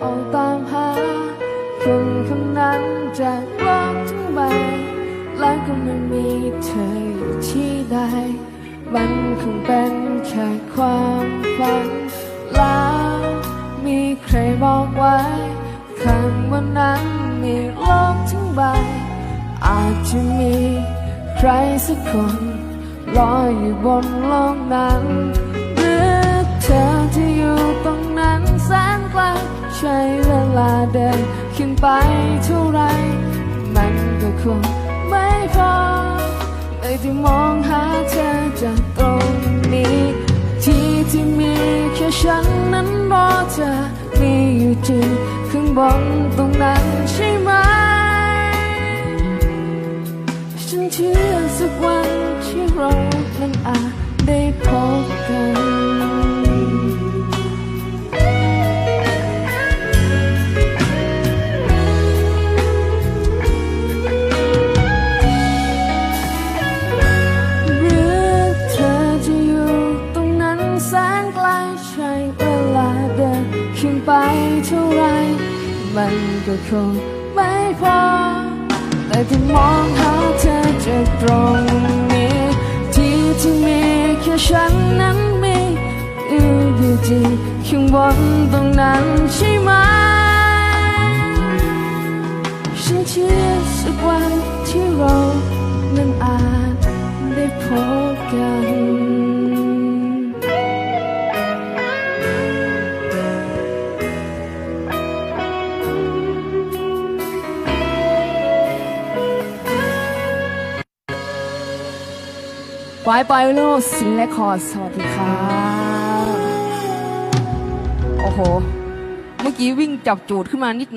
เอาตามหา คนคนนั้นจากโลกทั้งใบและก็ไม่มีเธออยู่ที่ใด มันคงเป็นแค่ความฝันแล้วมีใครบอกไว้คำว่านั้นมีโลกทั้งใบ อาจจะมีใครสักคนรออยู่บนโลกนั้น ลาเดินขึ้นไปเท่าไร มันก็คงไม่พอเลยที่มองหาเธอจากตรงนี้ ที่ที่มีแค่ฉันนั้นรอเธอมีอยู่จริงข้างบนตรงนั้นใช่ไหม ฉันเชื่อเส แสนไกลใช้เวลาเดินขึ้นไปเท่าไร มันก็คงไม่พอ แต่ที่มองหาเธอจากตรงนี้ ที่ที่มีแค่ฉันนั้นมีอยู่อยู่จริงข้างบนตรงนั้นใช่ไหม ฉันเชื่อสักวันที่เรา บายบายโลสินและคอร์ดสวัสดีครับโอ้โห เมื่อกี้วิ่งจับจูดขึ้นมานิดหน่อย